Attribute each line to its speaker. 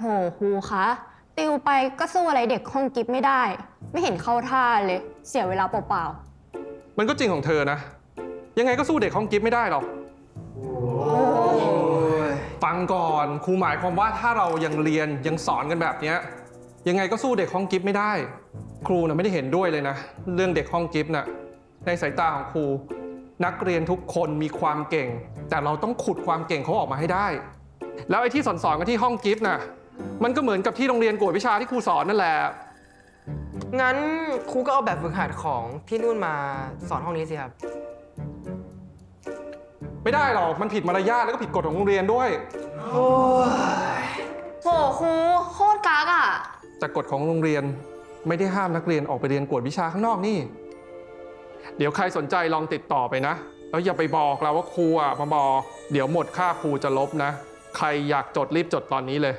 Speaker 1: โหครูคะ ติวไปก็สู้อะไรเด็กห้องกิฟไม่ได้ ไม่เห็นเข้าท่าเลย เสียเวลาเปล่า
Speaker 2: มันก็จริงของเธอนะ ยังไงก็สู้เด็กห้องกิฟไม่ได้หรอก ฟังก่อนครูหมายความว่าถ้าเรายังเรียนยังสอนกันแบบเนี้ยยังไงก็สู้เด็กห้องกิฟไม่ได้ ครูน่ะไม่ได้เห็นด้วยเลยนะ เรื่องเด็กห้องกิฟน่ะในสายตาของครู นักเรียนทุกคนมีความเก่ง แต่เราต้องขุดความเก่งเขาออกมาให้ได้ แล้วไอ้ที่สอนสอนๆกันที่ห้องกิฟน่ะ มันก็เหมือนกับที่โรงเรียนกวดวิชาที่ครูสอนนั่นแหละ
Speaker 3: งั้นครูก็เอาแบบฝึกหัดของที่นู่นมาสอนห้องนี้สิครับ
Speaker 2: ไม่ได้หรอก มันผิดมารยาทแล้วก็ผิดกฎของโรงเรียนด้วย
Speaker 1: ๆโหครูโคตรกากอะ
Speaker 2: แต่กฎของโรงเรียนไม่ได้ห้ามนักเรียนออกไปเรียนกวดวิชาข้างนอกนี่ เดี๋ยวใครสนใจลองติดต่อไปนะ แล้วอย่าไปบอกเราว่าครูอะมาบอก เดี๋ยวหมดค่าครูจะลบนะ ใครอยากจดรีบจดตอนนี้เลย